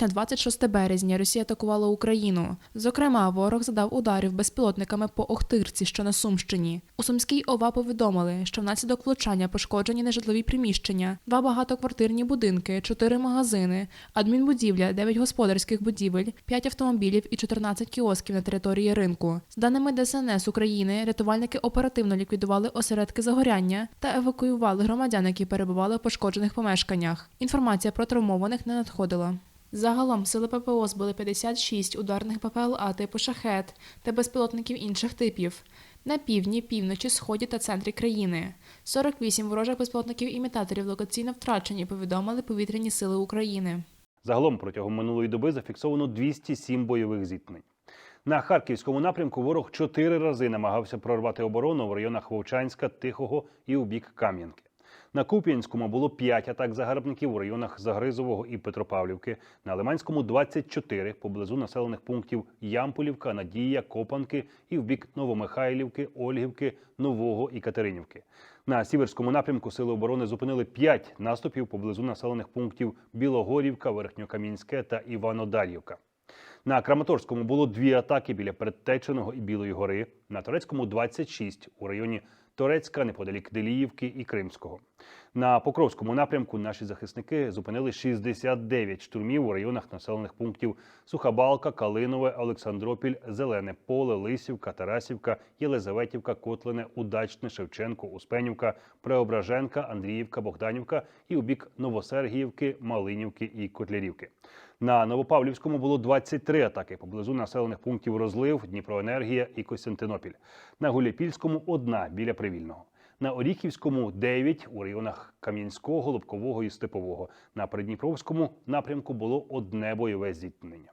ніч на 26 березня Росія атакувала Україну. Зокрема, ворог задав ударів безпілотниками по Охтирці, що на Сумщині. У Сумській ОВА повідомили, що внаслідок влучання пошкоджені нежитлові приміщення, два багатоквартирні будинки, чотири магазини, адмінбудівля, дев'ять господарських будівель, п'ять автомобілів і 14 кіосків на території ринку. З даними ДСНС України, рятувальники оперативно ліквідували осередки загоряння та евакуювали громадян, які перебували в пошкоджених помешканнях. Інформація про травмованих не надходила. Загалом сили ППО збили 56 ударних ППЛА типу шахет та безпілотників інших типів на півдні, півночі, сході та центрі країни. 48 ворожих безпілотників імітаторів локаційно втрачені, повідомили повітряні сили України. Загалом протягом минулої доби зафіксовано 207 бойових зіткнень. На харківському напрямку ворог чотири рази намагався прорвати оборону в районах Вовчанська, Тихого і у бік Кам'янки. На Куп'янському було 5 атак загарбників у районах Загризового і Петропавлівки. На Лиманському 24 поблизу населених пунктів Ямполівка, Надія, Копанки і в бік Новомихайлівки, Ольгівки, Нового і Катеринівки. На сіверському напрямку сили оборони зупинили 5 наступів поблизу населених пунктів Білогорівка, Верхньокамінське та Іванодарівка. На Краматорському було дві атаки біля Предтеченого і Білої гори. На Турецькому 26 у районі Торецька, неподалік Деліївки і Кримського. На Покровському напрямку наші захисники зупинили 69 штурмів у районах населених пунктів Сухабалка, Калинове, Олександропіль, Зелене Поле, Лисівка, Тарасівка, Єлизаветівка, Котлине, Удачне, Шевченко, Успенівка, Преображенка, Андріївка, Богданівка і у бік Новосергіївки, Малинівки і Котлярівки. На Новопавлівському було 23 атаки поблизу населених пунктів Розлив, Дніпроенергія і Костянтинопіль. На Гуляпільському одна біля Привільного. На Оріхівському 9 у районах Кам'янського, Лобкового і Степового. На Придніпровському напрямку було одне бойове зіткнення.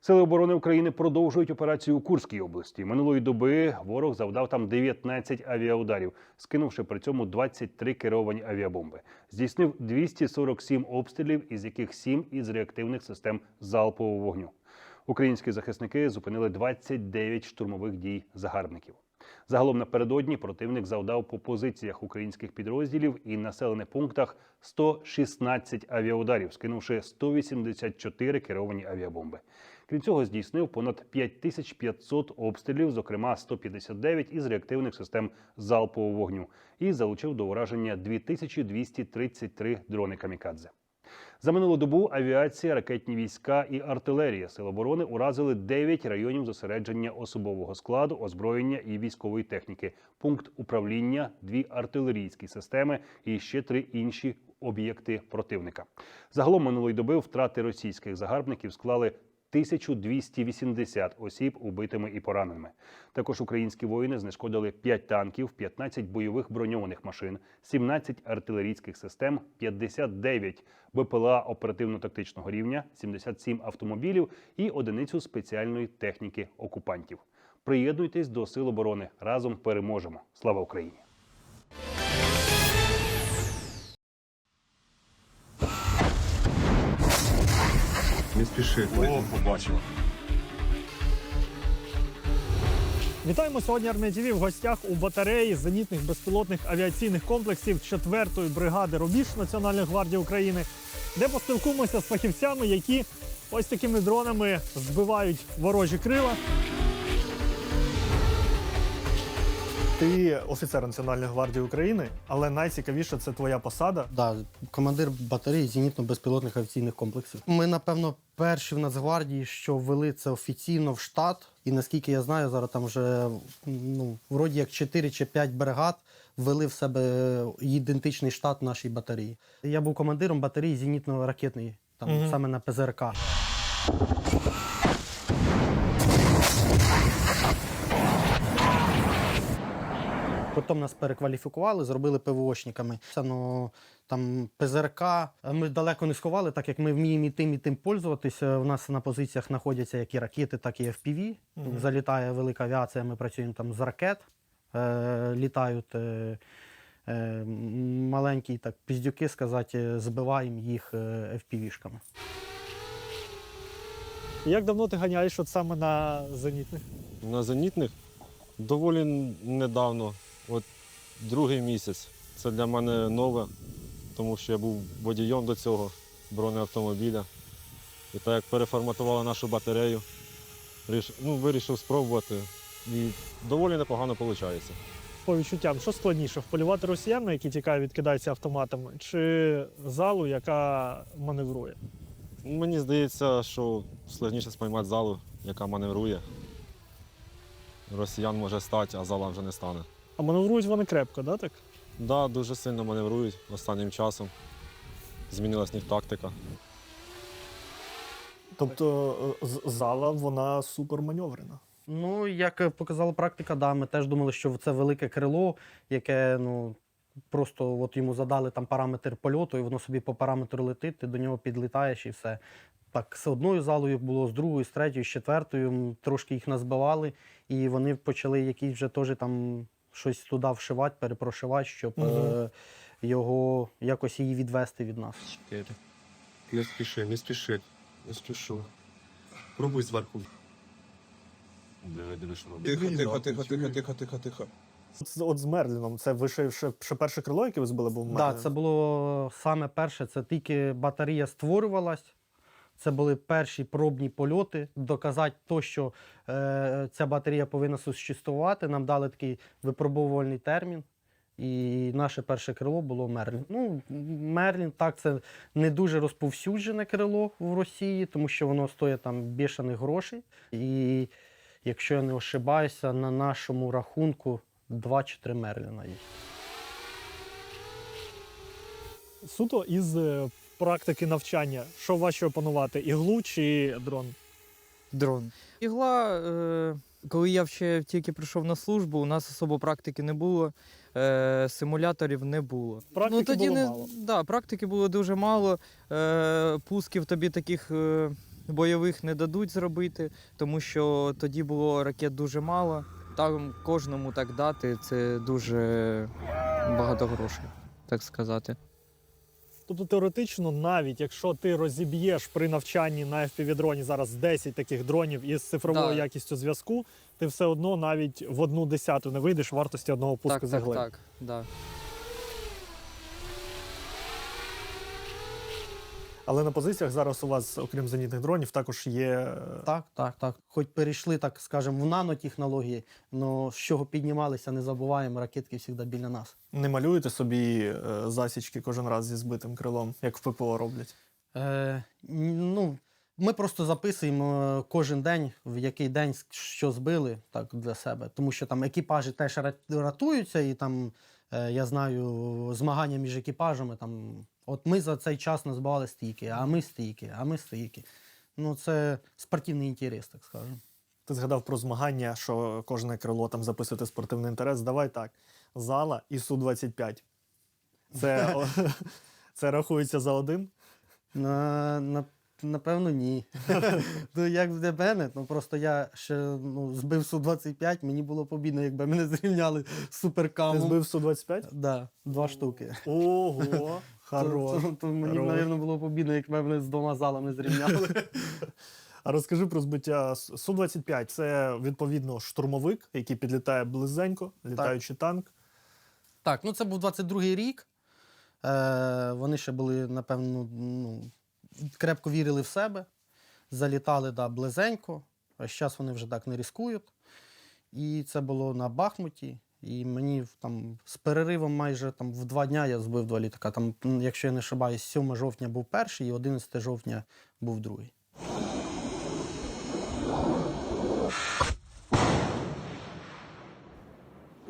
Сили оборони України продовжують операцію у Курській області. Минулої доби ворог завдав там 19 авіаударів, скинувши при цьому 23 керовані авіабомби. Здійснив 247 обстрілів, із яких 7 із реактивних систем залпового вогню. Українські захисники зупинили 29 штурмових дій загарбників. Загалом напередодні противник завдав по позиціях українських підрозділів і населених пунктах 116 авіаударів, скинувши 184 керовані авіабомби. Крім цього, здійснив понад 5500 обстрілів, зокрема 159 із реактивних систем залпового вогню, і залучив до ураження 2233 дрони камікадзе. За минулу добу авіація, ракетні війська і артилерія Сил оборони уразили 9 районів зосередження особового складу, озброєння і військової техніки, пункт управління, дві артилерійські системи і ще три інші об'єкти противника. Загалом минулої доби втрати російських загарбників склали 1280 осіб убитими і пораненими. Також українські воїни знешкодили 5 танків, 15 бойових броньованих машин, 17 артилерійських систем, 59 БПЛА оперативно-тактичного рівня, 77 автомобілів і одиницю спеціальної техніки окупантів. Приєднуйтесь до сил оборони. Разом переможемо. Слава Україні! Не спіши. О, побачив. Вітаємо сьогодні Армія ТВ в гостях у батареї зенітних безпілотних авіаційних комплексів 4-ї бригади Рубіж Національної гвардії України, де поспілкуємося з фахівцями, які ось такими дронами збивають ворожі крила. Ти офіцер Національної гвардії України, але найцікавіше це твоя посада. Да, командир батареї зенітно-безпілотних авіаційних комплексів. Ми, напевно, перші в Нацгвардії, що ввели це офіційно в штат. І наскільки я знаю, зараз там вже ну, вроді як 4 чи 5 бригад ввели в себе ідентичний штат нашій батареї. Я був командиром батареї зенітно-ракетної, там Мгм. саме на ПЗРК. Потім нас перекваліфікували, зробили ПВОшниками. Це, ну, там ПЗРК. Ми далеко не сховали, так як ми вміємо і тим, і тим пользуватися. У нас на позиціях знаходяться як і ракети, так і FPV. Мгм. Залітає велика авіація, ми працюємо там з ракет. Е, літають е, е, маленькі так, піздюки, сказати, збиваємо їх е, FPV-шками. Як давно ти ганяєш от саме на зенітних? На зенітних доволі недавно, от другий місяць. Це для мене нове, тому що я був водієм до цього бронеавтомобіля. І так як переформатували нашу батарею, ну, вирішив спробувати. І доволі непогано виходить. По відчуттям, що складніше, вполювати росіян, які тікають, відкидаються автоматами, чи залу, яка маневрує? Мені здається, що складніше спіймати залу, яка маневрує. Росіян може стати, а зала вже не стане. А маневрують вони крепко, да, так? Да, дуже сильно маневрують останнім часом. Змінилась них тактика. Тобто е, зала вона суперманеврена. Ну, як показала практика, да, ми теж думали, що це велике крило, яке ну, просто от йому задали там параметр польоту, і воно собі по параметру летить, ти до нього підлітаєш і все. Так, з одною залою було, з другою, з третьою, з четвертою. Трошки їх назбивали, і вони почали якісь вже теж там щось туди вшивати, перепрошивати, щоб е, його якось її відвести від нас. Чотири. Не спіши, не спіши. Не спішу. Пробуй зверху. Тихо, тихо, тихо, тихо, тихо, тихо, тихо. От, з- от з Мерліном, це ви ще, ще, ще перше крило, яке ви збили, був Так, Мерлін? да, це було саме перше. Це тільки батарея створювалась. Це були перші пробні польоти. Доказати то, що е, ця батарея повинна существувати. Нам дали такий випробовувальний термін. І наше перше крило було Мерлін. Ну, Мерлін, так, це не дуже розповсюджене крило в Росії, тому що воно стоїть там бішаних грошей. І якщо я не ошибаюся, на нашому рахунку 2 чи 3 Мерліна є. Суто із е, практики навчання, що важче опанувати, іглу чи дрон? дрон. Ігла, е, коли я ще тільки прийшов на службу, у нас особо практики не було, е, симуляторів не було. Практики ну, тоді було не, мало. Да, практики було дуже мало. Е, пусків тобі таких е, бойових не дадуть зробити, тому що тоді було ракет дуже мало. Там кожному так дати це дуже багато грошей, так сказати. Тобто теоретично, навіть якщо ти розіб'єш при навчанні на FPV-дроні зараз 10 таких дронів із цифровою Да. якістю зв'язку, ти все одно навіть в одну десяту не вийдеш вартості одного пуску так, з так, так, так, да. Але на позиціях зараз у вас, окрім зенітних дронів, також є. е, Так, так, так. Хоч перейшли, так скажемо, в нанотехнології, але з чого піднімалися, не забуваємо, ракетки завжди біля нас. Не малюєте собі е, засічки кожен раз зі збитим крилом, як в ППО роблять. Е, ну, ми просто записуємо е, кожен день, в який день що збили так, для себе. Тому що там екіпажі теж ратуються, і там, я знаю, змагання між екіпажами. Там, от ми за цей час назбивали стійки, а ми стійки, а ми стійки. Ну, це спортивний інтерес, так скажемо. Ти згадав про змагання, що кожне крило там записувати спортивний інтерес. Давай так. Зала і Су-25. Це, це рахується за один. На, на, напевно, ні. ну, як для мене, ну просто я ще ну, збив Су-25, мені було побідно, якби мене зрівняли з Ти збив Су-25? Да, два штуки. Ого, хорош. То, то, то мені, мабуть, було побідно, якби мене з двома залами зрівняли. А розкажи про збиття С- Су-25. Це відповідно штурмовик, який підлітає близенько, літаючий танк. так, ну це був 22-й рік. Е, вони ще були, напевно, ну, крепко вірили в себе. Залітали да, близенько. А зараз вони вже так не рискують. І це було на Бахмуті. І мені там з переривом майже там в два дня я збив два літака. Там, якщо я не ошибаюсь, 7 жовтня був перший і 11 жовтня був другий.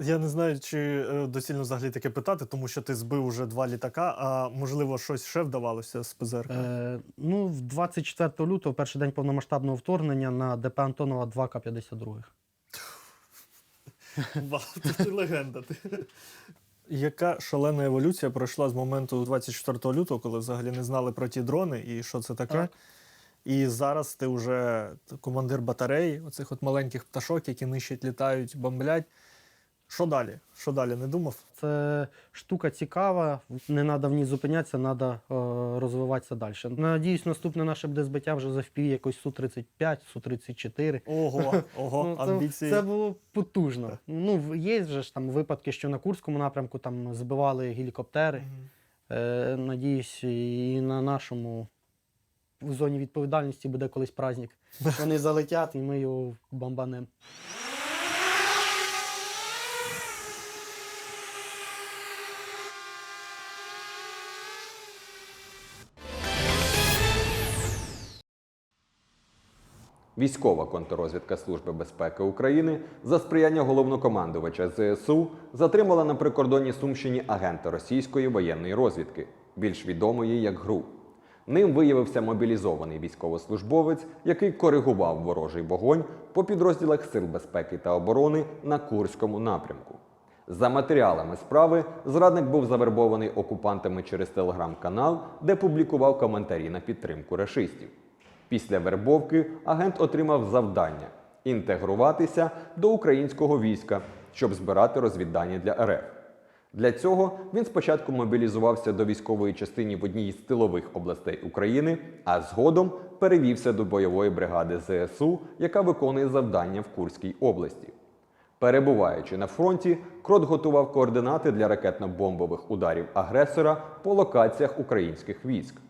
Я не знаю, чи е, доцільно взагалі таке питати, тому що ти збив уже два літака, а можливо, щось ще вдавалося з ПЗРК. Е, ну, в 24 лютого, перший день повномасштабного вторгнення на ДП Антонова 2 К-52. Вау, ти, легенда. Яка шалена еволюція пройшла з моменту 24 лютого, коли взагалі не знали про ті дрони і що це таке? Так. І зараз ти вже командир батареї, оцих от маленьких пташок, які нищать, літають, бомблять. Що далі? Що далі? Не думав? Це штука цікава, не треба в ній зупинятися, треба розвиватися далі. Надіюсь, наступне наше буде збиття вже за FPV якось Су-35, Су-34. Ого, ого, Ну, це, амбіції. це було потужно. Ну, є вже ж там випадки, що на Курському напрямку там збивали гелікоптери. Мгм. Е, надіюсь, і на нашому в зоні відповідальності буде колись праздник. Вони залетять і ми його бомбанемо. Військова контррозвідка Служби безпеки України за сприяння головнокомандувача ЗСУ затримала на прикордонній Сумщині агента російської воєнної розвідки, більш відомої як ГРУ. Ним виявився мобілізований військовослужбовець, який коригував ворожий вогонь по підрозділах Сил безпеки та оборони на Курському напрямку. За матеріалами справи, зрадник був завербований окупантами через телеграм-канал, де публікував коментарі на підтримку рашистів. Після вербовки агент отримав завдання інтегруватися до українського війська, щоб збирати розвіддані для РФ. Для цього він спочатку мобілізувався до військової частини в одній з тилових областей України, а згодом перевівся до бойової бригади ЗСУ, яка виконує завдання в Курській області. Перебуваючи на фронті, Крот готував координати для ракетно-бомбових ударів агресора по локаціях українських військ.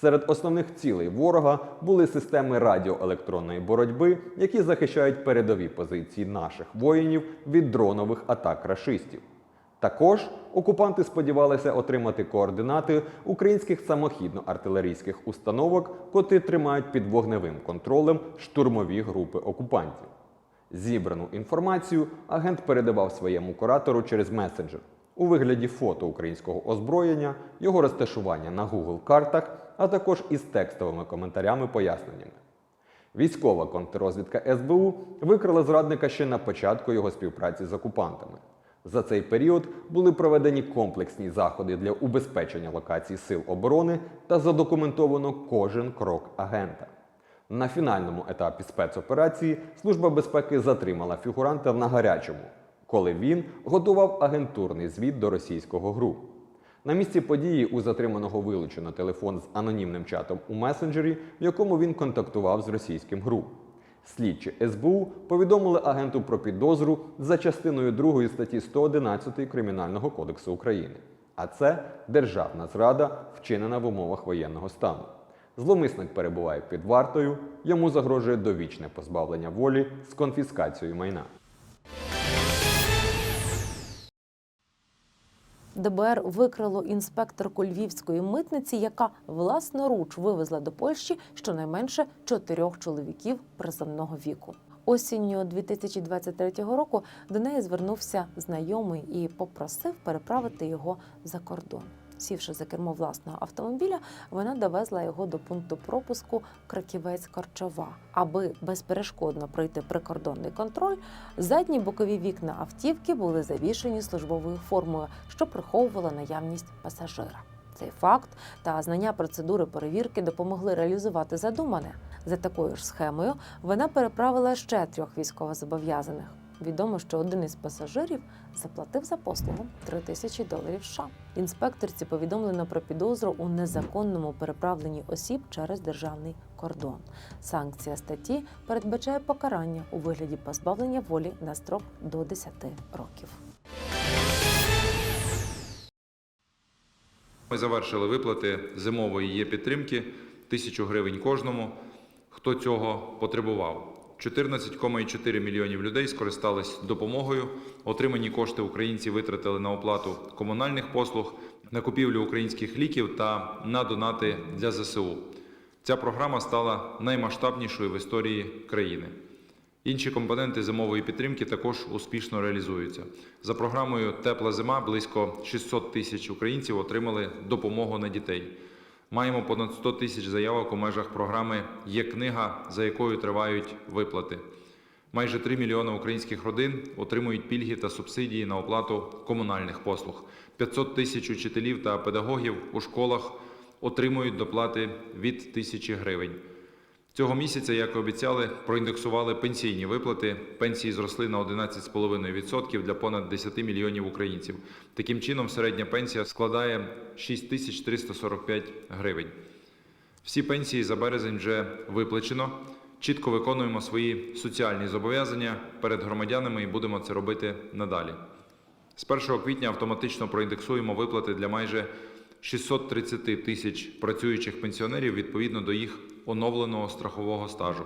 Серед основних цілей ворога були системи радіоелектронної боротьби, які захищають передові позиції наших воїнів від дронових атак рашистів. Також окупанти сподівалися отримати координати українських самохідно-артилерійських установок, котрі тримають під вогневим контролем штурмові групи окупантів. Зібрану інформацію агент передавав своєму куратору через месенджер у вигляді фото українського озброєння, його розташування на Google картах, а також із текстовими коментарями-поясненнями. Військова контррозвідка СБУ викрила зрадника ще на початку його співпраці з окупантами. За цей період були проведені комплексні заходи для убезпечення локацій сил оборони та задокументовано кожен крок агента. На фінальному етапі спецоперації Служба безпеки затримала фігуранта на гарячому, коли він готував агентурний звіт до російського ГРУ. На місці події у затриманого вилучено телефон з анонімним чатом у месенджері, в якому він контактував з російським ГРУ. Слідчі СБУ повідомили агенту про підозру за частиною 2 статті 111 Кримінального кодексу України. А це державна зрада, вчинена в умовах воєнного стану. Зловмисник перебуває під вартою, йому загрожує довічне позбавлення волі з конфіскацією майна. ДБР викрило інспекторку львівської митниці, яка власноруч вивезла до Польщі щонайменше чотирьох чоловіків приземного віку. Осінню 2023 року до неї звернувся знайомий і попросив переправити його за кордон. Сівши за кермо власного автомобіля, вона довезла його до пункту пропуску Краківець-Корчова. Аби безперешкодно пройти прикордонний контроль, задні бокові вікна автівки були завішені службовою формою, що приховувала наявність пасажира. Цей факт та знання процедури перевірки допомогли реалізувати задумане. За такою ж схемою вона переправила ще трьох військовозобов'язаних. Відомо, що один із пасажирів заплатив за послугу 3 тисячі доларів США. Інспекторці повідомлено про підозру у незаконному переправленні осіб через державний кордон. Санкція статті передбачає покарання у вигляді позбавлення волі на строк до 10 років. Ми завершили виплати зимової є підтримки тисячу гривень кожному, хто цього потребував. 14,4 мільйонів людей скористались допомогою. Отримані кошти українці витратили на оплату комунальних послуг, на купівлю українських ліків та на донати для ЗСУ. Ця програма стала наймасштабнішою в історії країни. Інші компоненти зимової підтримки також успішно реалізуються. За програмою Тепла зима близько 600 тисяч українців отримали допомогу на дітей. Маємо понад 100 тисяч заявок у межах програми Є книга, за якою тривають виплати. Майже 3 мільйони українських родин отримують пільги та субсидії на оплату комунальних послуг. 500 тисяч учителів та педагогів у школах отримують доплати від тисячі гривень. Цього місяця, як і обіцяли, проіндексували пенсійні виплати. Пенсії зросли на 11,5% для понад 10 мільйонів українців. Таким чином, середня пенсія складає 6345 гривень. Всі пенсії за березень вже виплачено. Чітко виконуємо свої соціальні зобов'язання перед громадянами і будемо це робити надалі. З 1 квітня автоматично проіндексуємо виплати для майже 630 тисяч працюючих пенсіонерів відповідно до їх оновленого страхового стажу.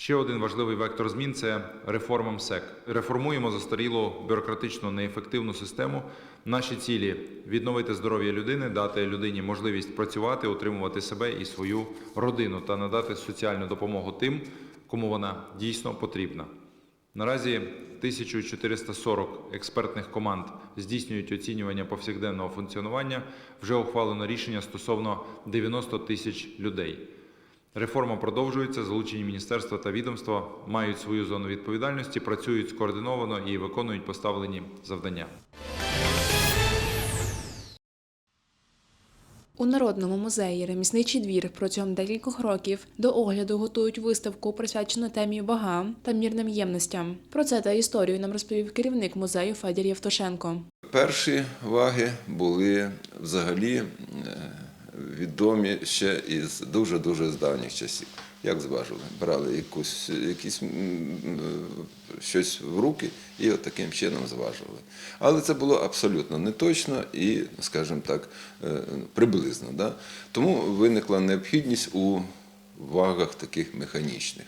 Ще один важливий вектор змін це реформа МСЕК. Реформуємо застарілу бюрократичну неефективну систему. Наші цілі відновити здоров'я людини, дати людині можливість працювати, утримувати себе і свою родину та надати соціальну допомогу тим, кому вона дійсно потрібна. Наразі 1440 експертних команд здійснюють оцінювання повсякденного функціонування. Вже ухвалено рішення стосовно 90 тисяч людей. Реформа продовжується. Залучені міністерства та відомства мають свою зону відповідальності, працюють скоординовано і виконують поставлені завдання. У Народному музеї Ремісничий двір протягом декількох років до огляду готують виставку, присвячену темі вага та мірним ємностям. Про це та історію нам розповів керівник музею Федір Євтушенко. Перші ваги були взагалі е, відомі ще із дуже-дуже з давніх часів. Як зважували? Брали якусь, якісь, щось в руки і от таким чином зважували. Але це було абсолютно неточно і, скажімо так, е, приблизно. Да? Тому виникла необхідність у вагах таких механічних.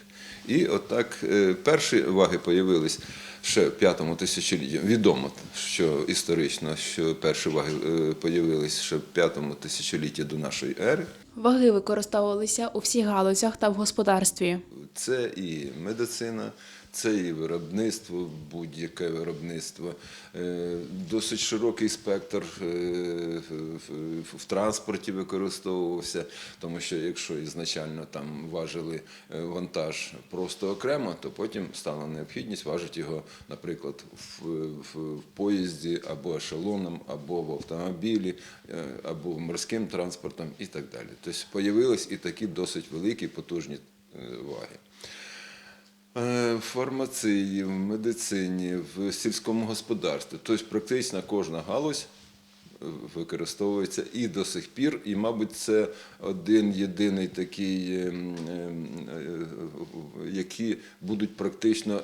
І отак е, перші ваги появились ще в п'ятому тисячолітті. Відомо, що історично, що перші ваги е, появились ще в п'ятому тисячолітті до нашої ери. Ваги використовувалися у всіх галузях та в господарстві. Це і медицина, це і виробництво, будь-яке виробництво, Е, досить широкий спектр е, в- в транспорті використовувався, тому що якщо ізначально там важили е, вантаж просто окремо, то потім стала необхідність важити його, наприклад, в, в, в поїзді або ешелоном, або в автомобілі, або морським транспортом і так далі. Тобто появились і такі досить великі потужні ваги. Е, В фармації, в медицині, в сільському господарстві. Тобто практично кожна галузь е, використовується і до сих пір, і, мабуть, це один єдиний такий, ем, ем, е, які будуть практично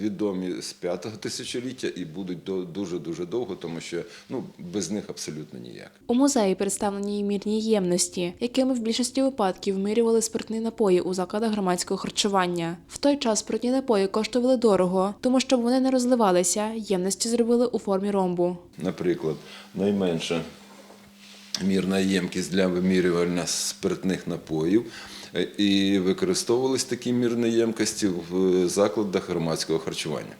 відомі з п'ятого тисячоліття і будуть до- дуже-дуже довго, тому що ну, без них абсолютно ніяк. У музеї представлені й мірні ємності, якими в більшості випадків вимірювали спиртні напої у закладах громадського харчування. В той час спиртні напої коштували дорого, тому щоб вони не розливалися, ємності зробили у формі ромбу. Наприклад, найменша мірна ємкість для вимірювання спиртних напоїв. е, І використовувались такі мірні ємкості в закладах громадського харчування.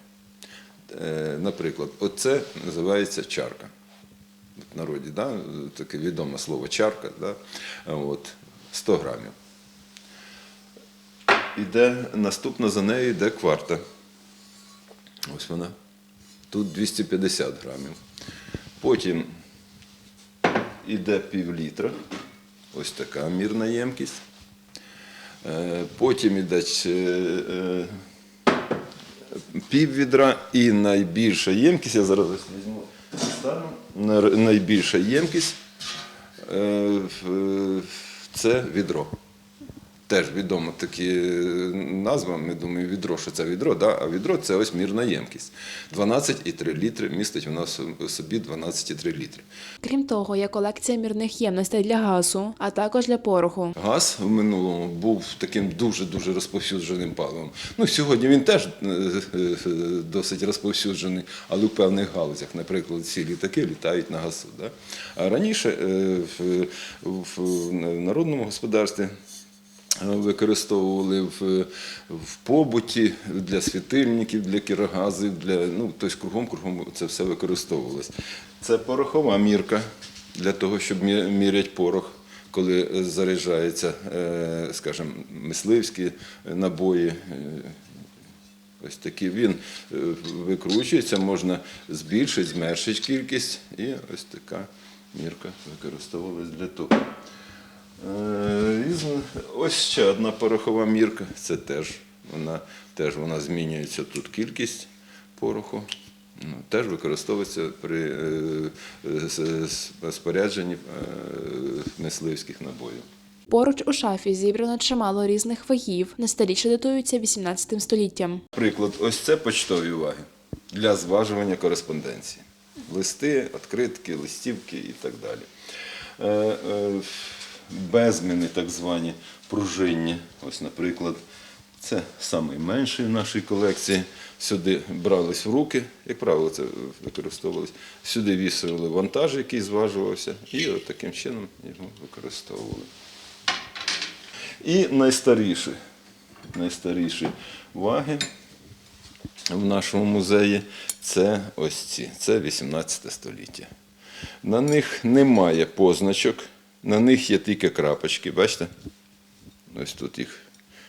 Е, Наприклад, оце називається чарка. В народі, да? таке відоме слово чарка, да? От, 100 грамів. Іде, наступна за нею йде кварта. Ось вона. Тут 250 грамів. Потім йде пів літра. Ось така мірна ємкість. Е, Потім йде е, е, пів відра і найбільша ємкість. Я зараз ось візьму стану. Найбільша ємкість це відро. Теж відомо такі назва, ми думаємо, відро, що це відро, да? а відро це ось мірна ємкість. 12,3 літри містить вона в собі 12,3 літри. Крім того, є колекція мірних ємностей для газу, а також для пороху. Газ в минулому був таким дуже-дуже розповсюдженим паливом. Ну, сьогодні він теж е, е, досить розповсюджений, але в певних галузях, наприклад, ці літаки літають на газу. Да? А раніше е, в, в народному господарстві використовували в, в побуті для світильників, для кірогазів, для, ну, тобто кругом, кругом це все використовувалось. Це порохова мірка для того, щоб мі- міряти порох, коли заряджаються, е, скажімо, мисливські набої. е, Ось такий він е, викручується, можна збільшити, зменшити кількість, і ось така мірка використовувалась для того. Е. Ось ще одна порохова мірка. Це теж вона, теж вона змінюється тут кількість пороху. Ну, теж використовується при е, спорядженні е, мисливських набоїв. Поруч у шафі зібрано чимало різних вагів, на столі, датуються 18 століттям. Приклад, ось це почтові ваги для зважування кореспонденції. Листи, відкритки, листівки і так далі. Безміни, так звані, пружинні. Ось, наприклад, це найменший в нашій колекції. Сюди брались в руки, як правило, це використовувалось. Сюди вісили вантаж, який зважувався, і от таким чином його використовували. І найстаріші, найстаріші ваги в нашому музеї це ось ці. Це 18 століття. На них немає позначок, на них є тільки крапочки. Бачите? Ось тут їх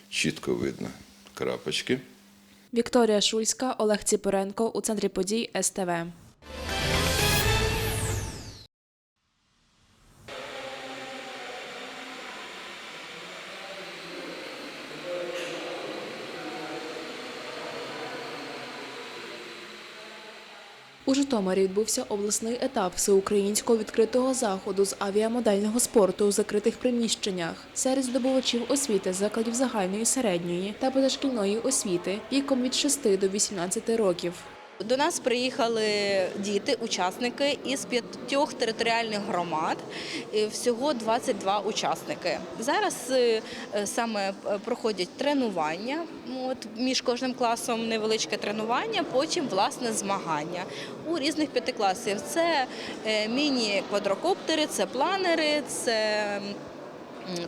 чітко видно. Крапочки. Вікторія Шульська, Олег Ціпоренко у центрі подій СТВ. У Житомирі відбувся обласний етап всеукраїнського відкритого заходу з авіамодельного спорту у закритих приміщеннях серед здобувачів освіти закладів загальної середньої та позашкільної освіти віком від 6 до 18 років. До нас приїхали діти, учасники із п'ятьох територіальних громад. Всього 22 учасники. Зараз е, е, саме е, проходять тренування. От між кожним класом невеличке тренування, потім власне змагання у різних п'ятикласів. Це е, міні-квадрокоптери, це планери, це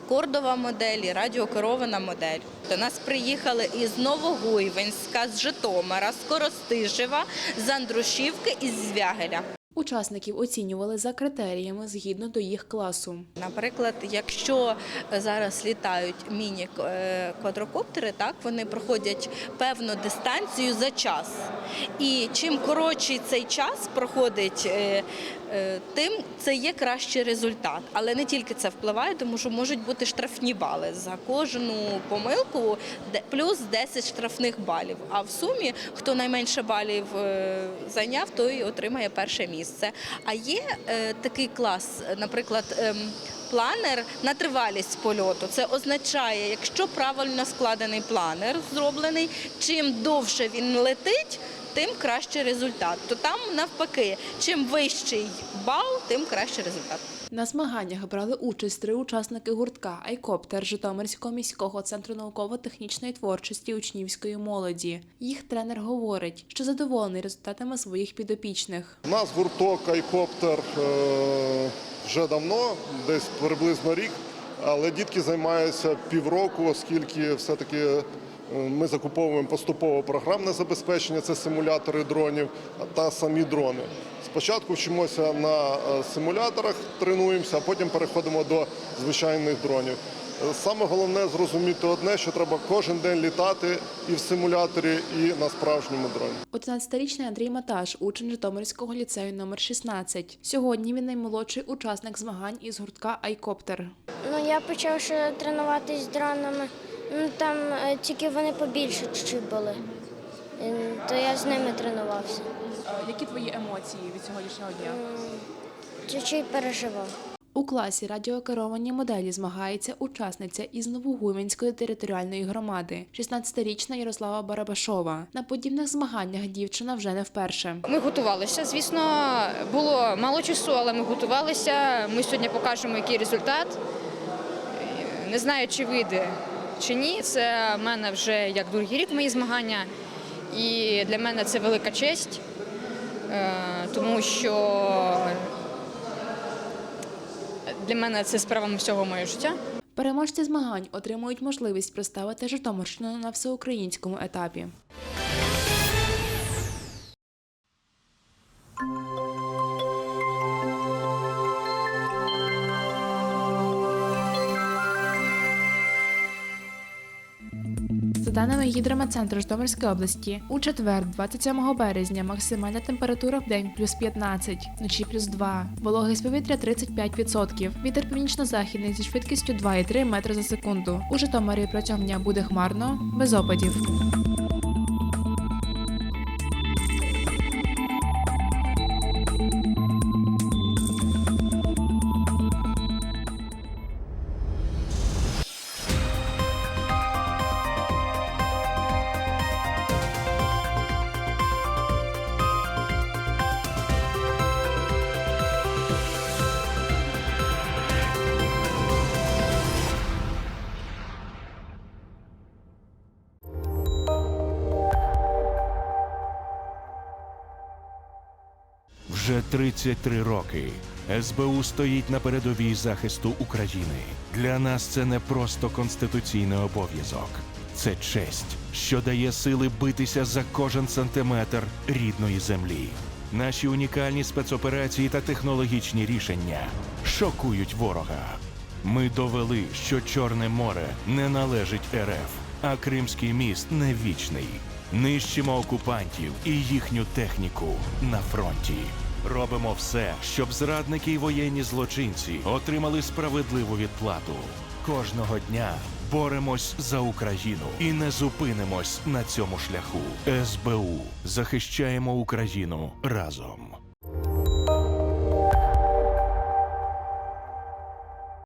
кордова модель і радіокерована модель. До нас приїхали із Новогуйвенська, з Житомира, з Коростишева, з Андрушівки і з Звягеля. Учасників оцінювали за критеріями згідно до їх класу. Наприклад, якщо зараз літають міні-квадрокоптери, так вони проходять певну дистанцію за час. І чим коротший цей час проходить, е, тим це є кращий результат. Але не тільки це впливає, тому що можуть бути штрафні бали за кожну помилку, плюс 10 штрафних балів. А в сумі, хто найменше балів е, зайняв, той отримає перше місце. А є е, такий клас, наприклад. ем, Планер на тривалість польоту. Це означає, якщо правильно складений планер зроблений, чим довше він летить, тим кращий результат. То там навпаки, чим вищий бал, тим кращий результат. На змаганнях брали участь три учасники гуртка Айкоптер Житомирського міського центру науково-технічної творчості учнівської молоді. Їх тренер говорить, що задоволений результатами своїх підопічних. У нас гурток Айкоптер е, вже давно, десь приблизно рік, але дітки займаються півроку, оскільки все-таки е, ми закуповуємо поступово програмне забезпечення, це симулятори дронів та самі дрони. Спочатку вчимося на е, симуляторах, тренуємося, а потім переходимо до звичайних дронів. Е, Саме головне зрозуміти одне, що треба кожен день літати і в симуляторі, і на справжньому дроні. 11-річний Андрій Маташ, учень Житомирського ліцею номер 16. Сьогодні він наймолодший учасник змагань із гуртка Айкоптер. Ну, я почав ще тренуватись з дронами. Ну, там е, тільки вони побільше чуть-чуть були. Е, То я з ними тренувався. Які твої емоції від сьогоднішнього дня? Чуть-чуть переживав. У класі радіокеровані моделі змагається учасниця із Новогуйвенської територіальної громади, 16-річна Ярослава Барабашова. На подібних змаганнях дівчина вже не вперше. Ми готувалися. Звісно, було мало часу, але ми готувалися. Ми сьогодні покажемо, який результат. Не знаю, чи вийде чи ні. Це в мене вже як другий рік мої змагання, і для мене це велика честь, е, тому що для мене це справа всього моєго життя. Переможці змагань отримують можливість представити Житомирщину на всеукраїнському етапі. За даними гідрометцентру Житомирської області, у четвер, 27 березня, максимальна температура в день плюс 15, вночі плюс 2, вологість повітря 35%, вітер північно-західний зі швидкістю 2,3 метри за секунду. У Житомирі протягом дня буде хмарно, без опадів. Вже 33 роки СБУ стоїть на передовій захисту України. Для нас це не просто конституційний обов'язок, це честь, що дає сили битися за кожен сантиметр рідної землі. Наші унікальні спецоперації та технологічні рішення шокують ворога. Ми довели, що Чорне море не належить РФ, а Кримський міст не вічний. Нищимо окупантів і їхню техніку на фронті. Робимо все, щоб зрадники й воєнні злочинці отримали справедливу відплату. Кожного дня боремось за Україну і не зупинимось на цьому шляху. СБУ захищаємо Україну разом.